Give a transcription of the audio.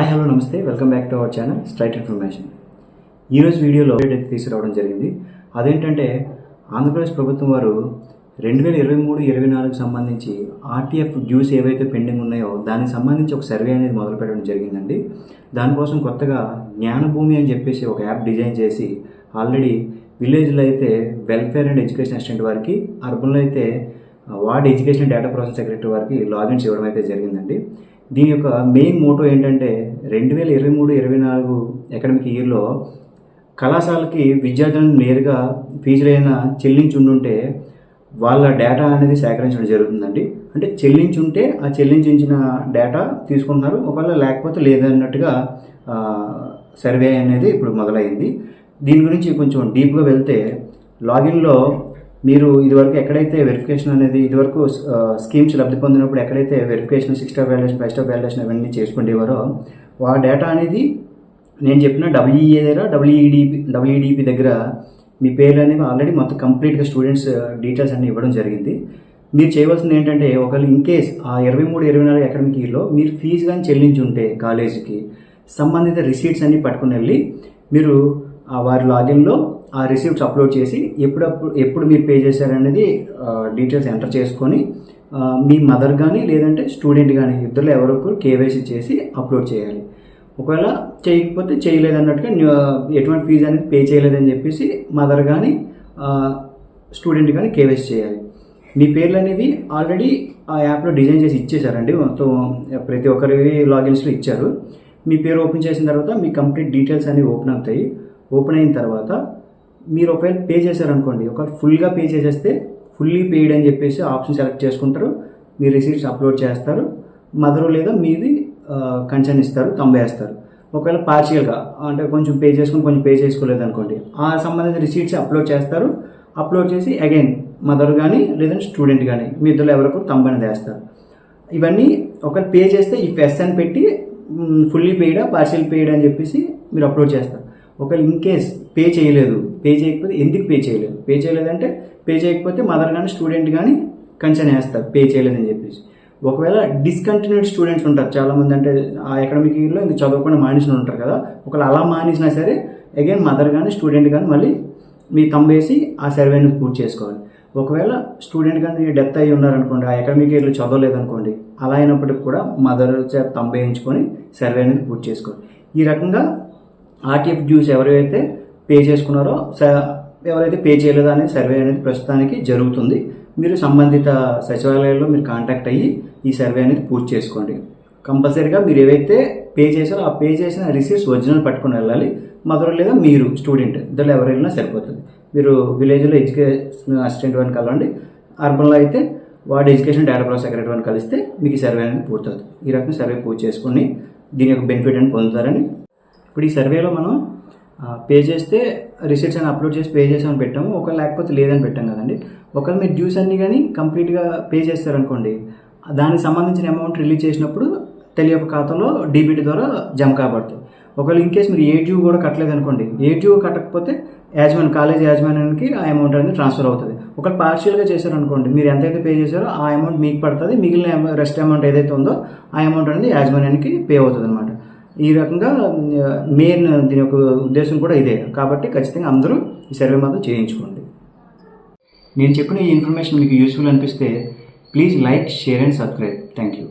Hi hello నమస్తే. Welcome back to our channel straight information ఈరోజు వీడియోలో అప్డేట్ అయితే తీసుకురావడం జరిగింది. అదేంటంటే ఆంధ్రప్రదేశ్ ప్రభుత్వం వారు రెండు వేల ఇరవై మూడు ఇరవై నాలుగు సంబంధించి ఆర్టీఎఫ్ డ్యూస్ ఏవైతే పెండింగ్ ఉన్నాయో దానికి సంబంధించి ఒక సర్వే అనేది మొదలు పెట్టడం జరిగిందండి. దానికోసం కొత్తగా జ్ఞానభూమి అని చెప్పేసి ఒక యాప్ డిజైన్ చేసి ఆల్రెడీ విలేజ్లో అయితే వెల్ఫేర్ అండ్ ఎడ్యుకేషన్ అసిస్టెంట్ వారికి అర్బన్లో అయితే ward education data process secretary వారికి లాగిన్స్ ఇవ్వడం అయితే జరిగిందండి. దీని యొక్క మెయిన్ మోటో ఏంటంటే రెండు వేల ఇరవై మూడు ఇరవై నాలుగు అకాడమిక్ ఇయర్లో కళాశాలకి విద్యార్థులను నేరుగా ఫీజులైనా చెల్లించి ఉండుంటే వాళ్ళ డేటా అనేది సేకరించడం జరుగుతుందండి. అంటే చెల్లించుంటే ఆ చెల్లించిన డేటా తీసుకుంటున్నారు. ఒకవేళ లేకపోతే లేదన్నట్టుగా సర్వే అనేది ఇప్పుడు మొదలైంది. దీని గురించి కొంచెం డీప్గా వెళ్తే లాగిన్లో మీరు ఇదివరకు ఎక్కడైతే వెరిఫికేషన్ అనేది ఇదివరకు స్కీమ్స్ లబ్ధి పొందినప్పుడు ఎక్కడైతే verification six star validation five star validation అవన్నీ చేసుకుండేవారో ఆ డేటా అనేది నేను చెప్పిన డబ్ల్యూఈఏ దగ్గర డబ్ల్యూఈడిపి డబ్ల్యూఈడిపి దగ్గర మీ పేర్లు అనేవి ఆల్రెడీ మొత్తం కంప్లీట్గా స్టూడెంట్స్ డీటెయిల్స్ అన్నీ ఇవ్వడం జరిగింది. మీరు చేయవలసింది ఏంటంటే ఒకవేళ ఇన్ కేస్ ఆ ఇరవై మూడు ఇరవై నాలుగు అకాడమిక్ ఇయర్లో మీరు ఫీజు కానీ చెల్లించి ఉంటే కాలేజీకి సంబంధిత రిసీట్స్ అన్నీ పట్టుకుని వెళ్ళి మీరు ఆ వారి లాగిన్లో ఆ రిసీప్ట్స్ అప్లోడ్ చేసి ఎప్పుడప్పుడు ఎప్పుడు మీరు పే చేశారనేది డీటెయిల్స్ ఎంటర్ చేసుకొని మీ మదర్ కానీ లేదంటే స్టూడెంట్ కానీ ఇద్దరు ఎవరొకరు కేవైసీ చేసి అప్లోడ్ చేయాలి. ఒకవేళ చేయకపోతే చేయలేదన్నట్టుగా ఎటువంటి ఫీజు అనేది పే చేయలేదని చెప్పేసి మదర్ కానీ స్టూడెంట్ కానీ కేవైసీ చేయాలి. మీ పేర్లు అనేవి ఆల్రెడీ ఆ యాప్లో డిజైన్ చేసి ఇచ్చేసారండి మొత్తం ప్రతి ఒక్కరివి లాగిన్స్లో ఇచ్చారు. మీ పేరు ఓపెన్ చేసిన తర్వాత మీ కంప్లీట్ డీటెయిల్స్ అనేవి ఓపెన్ అవుతాయి. ఓపెన్ అయిన తర్వాత మీరు ఒకవేళ పే చేశారనుకోండి ఒకవేళ ఫుల్గా పే చేసేస్తే ఫుల్లీ పెయిడ్ అని చెప్పేసి ఆప్షన్ సెలెక్ట్ చేసుకుంటారు. మీ రిసీట్స్ అప్లోడ్ చేస్తారు. మదరు లేదా మీది కన్సర్న్ ఇస్తారు తంబేస్తారు ఒకవేళ పార్షియల్గా అంటే కొంచెం పే చేసుకుని కొంచెం పే చేసుకోలేదు అనుకోండి ఆ సంబంధిత రిసీట్స్ అప్లోడ్ చేస్తారు. అప్లోడ్ చేసి అగైన్ మదర్ కానీ లేదంటే స్టూడెంట్ కానీ మీ ఇద్దరు ఎవరికి తంబని వేస్తారు ఇవన్నీ ఒకవేళ పే చేస్తే ఈ ఫెస్ అని పెట్టి ఫుల్లీ పెయిడా పార్షియల్ పెయిడ్ అని చెప్పేసి మీరు అప్లోడ్ చేస్తారు. ఒకవేళ ఇన్ కేస్ పే చేయలేదు పే చేయకపోతే ఎందుకు పే చేయలేదు? పే చేయలేదంటే పే చేయకపోతే మదర్ కానీ స్టూడెంట్ కానీ కన్సర్న్ వేస్తారు పే చేయలేదని చెప్పేసి. ఒకవేళ డిస్కంటిన్యూడ్ స్టూడెంట్స్ ఉంటారు. చాలామంది అంటే ఆ అకాడమిక్ ఇయర్లో ఇంకా చదవకుండా మానేసిన ఉంటారు కదా. ఒకవేళ అలా మానేసినా సరే అగైన్ మదర్ కానీ స్టూడెంట్ కానీ మళ్ళీ మీ తంబేసి ఆ సర్వేని పూర్తి చేసుకోవాలి. ఒకవేళ స్టూడెంట్ కానీ డెత్ అయ్యి ఉన్నారనుకోండి ఆ అకాడమిక్ ఇయర్లో చదవలేదనుకోండి అలా అయినప్పటికి కూడా మదర్ చేత తంబేయించుకొని సర్వే అనేది పూర్తి చేసుకోవాలి. ఈ రకంగా ఆర్టీఎఫ్ డ్యూస్ ఎవరైతే పే చేసుకున్నారో స- ఎవరైతే పే చేయలేదో అనేది సర్వే అనేది ప్రస్తుతానికి జరుగుతుంది. మీరు సంబంధిత సచివాలయాల్లో మీరు కాంటాక్ట్ అయ్యి ఈ సర్వే అనేది పూర్తి చేసుకోండి. కంపల్సరీగా మీరు ఏవైతే పే చేశారో ఆ పే చేసిన రిసీప్ట్స్ ఒరిజినల్ పట్టుకుని వెళ్ళాలి. మదర్ లేదా మీరు స్టూడెంట్ ఇద్దరు ఎవరు వెళ్ళినా సరిపోతుంది. మీరు విలేజ్లో ఎడ్యుకేషన్ అసిస్టెంట్ అని కలవండి. అర్బన్లో అయితే వాడు ఎడ్యుకేషన్ డేటా ప్రాసెస్ సెక్రటరీ అని కలిస్తే మీకు ఈ సర్వే అనేది పూర్తవుతుంది. ఈ రకంగా సర్వే పూర్తి చేసుకొని దీని యొక్క బెనిఫిట్ అని పొందుతారని ఇప్పుడు ఈ సర్వేలో మనం పే చేస్తే రిసిప్ట్స్ అని అప్లోడ్ చేసి పే చేసామని పెట్టాము. ఒకవేళ లేకపోతే లేదని పెట్టాం కదండి. ఒకవేళ మీరు డ్యూస్ అన్ని కానీ కంప్లీట్గా పే చేస్తారనుకోండి దానికి సంబంధించిన అమౌంట్ రిలీజ్ చేసినప్పుడు తెలియక ఖాతాలో డీబీటీ ద్వారా జమ కాబడుతుంది ఒకవేళ ఇన్ కేస్ మీరు ఏ డ్యూ కూడా కట్టలేదు అనుకోండి ఏ డ్యూ కట్టకపోతే యాజమాన్ కాలేజ్ యాజమాన్యానికి ఆ అమౌంట్ అనేది ట్రాన్స్ఫర్ అవుతుంది. ఒకవేళ పార్షియల్గా చేశారనుకోండి మీరు ఎంతైతే పే చేశారో ఆ అమౌంట్ మీకు పడుతుంది మిగిలిన రెస్ట్ అమౌంట్ ఏదైతే ఉందో ఆ అమౌంట్ అనేది యాజమాన్యానికి పే అవుతుంది అనమాట ఈ రకంగా మెయిన్ దీని యొక్క ఉద్దేశం కూడా ఇదే. కాబట్టి ఖచ్చితంగా అందరూ ఈ సర్వే మాత్రం చేయించుకోండి. నేను చెప్పిన ఈ ఇన్ఫర్మేషన్ మీకు యూస్ఫుల్ అనిపిస్తే please like share and subscribe thank you